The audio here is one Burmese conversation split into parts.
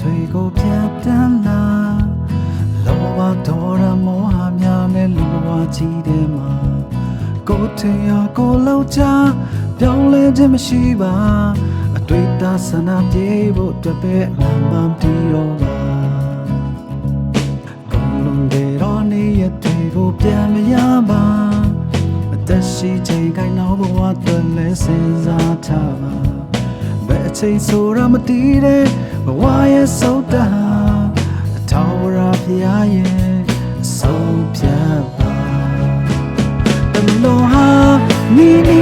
တွေကိုပြတ်တမ်းလာလောဘဒေါရမောဟများနဲ့လူဘဝကြီးထဲမှာကိုယ်ထင်ရကိုယ်လောက်ချပြောင်းလဲခြင်းမရှိပါအတွေ့အဆန္ဒပြေဖို့အတွက်ပဲလမ်းမှမတည်တော့ပါကောင်းလွန်တဲ့တော့နေရတဲ့ကိုပြန်မရပါအသက်ရှိချိန်ကိုင်းတော့ဘဝတော်လဲစဉ်းစားထားပါဘယ်အချိန်ဆိုရမတည်တဲ့ဘဝ နီး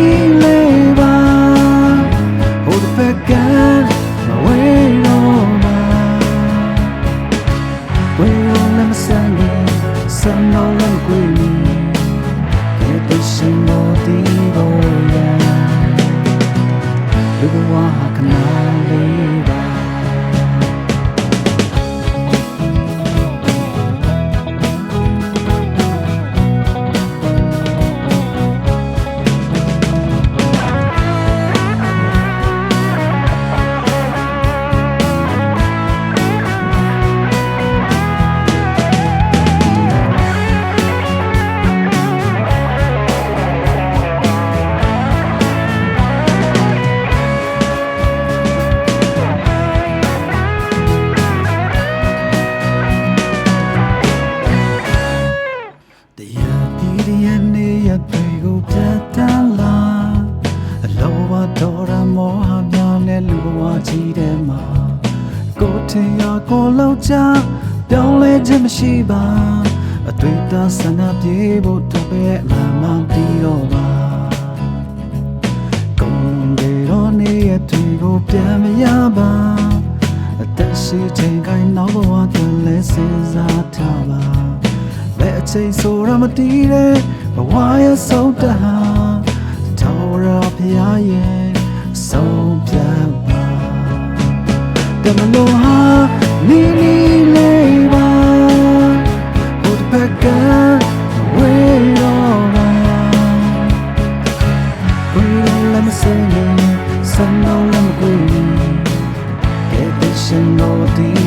ဒေါရမောဟမြောင်းတဲ့လူဘဝကြီးထဲမှာကိုယ်ထင်ရကိုယ်လောက်ချပြောင်းလဲခြင်းမရှိပါအတွေ့အတာဆန္ဒပြေဖို့တပည့်မှန်မှန်ပြီးတော့ပါကုန်လုံးတွေတော့နေရတွေကိုပြန်မရပါအသက်ရှိချိန်ကိုင်းနောက်ဘဝတည်းလဲစဉ်းစားထားပါဘယ်အချိန်ဆိုရမတည်တဲ့ဘဝရဲ့ဆုံးတ မစင်ရင်စံတော်လည်းမကွေးကဲတဲ့ရှင်တော်ဒီ